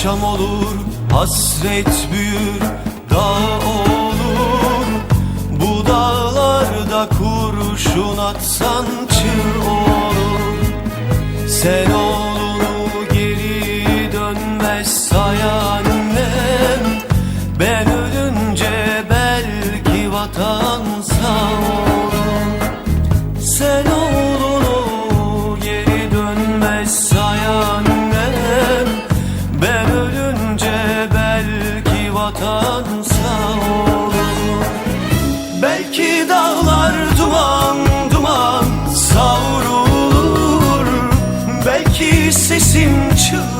Akşam olur hasret büyür dağ olur. Bu dağlarda kurşun atsan çığ olur. Sen oğlunu geri dönmez say annem Ben sesim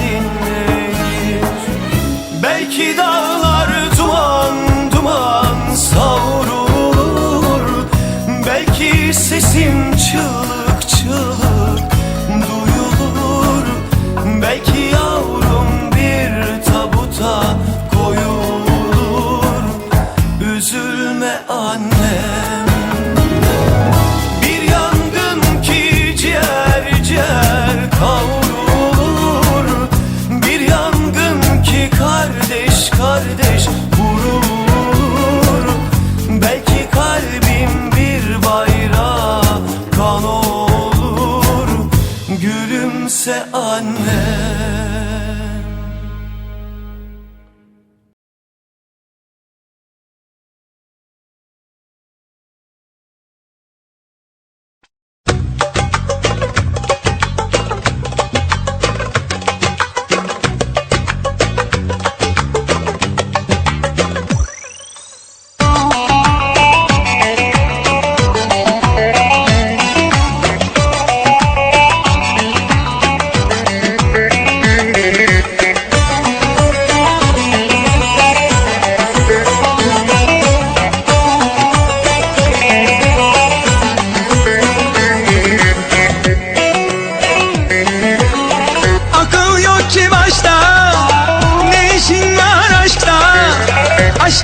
Belki dağlar duman duman savrulur. Belki sesim çığlık Gülümse annem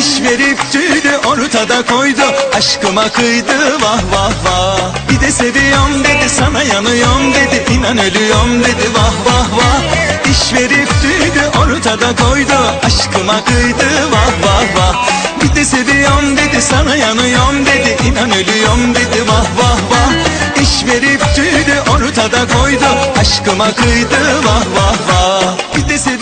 İş verip tüydü ortada koydu. Aşkıma kıydı vah vah vah. Bir de seviyorum dedi sana yanıyorum dedi. İnan ölüyorum dedi vah vah vah. İş verip tüydü ortada koydu. Aşkıma kıydı vah vah vah. Bir de seviyorum dedi sana yanıyorum dedi. İnan ölüyorum dedi vah vah vah. İş verip tüydü ortada koydu. Aşkıma kıydı vah vah vah. Bir de seviyorum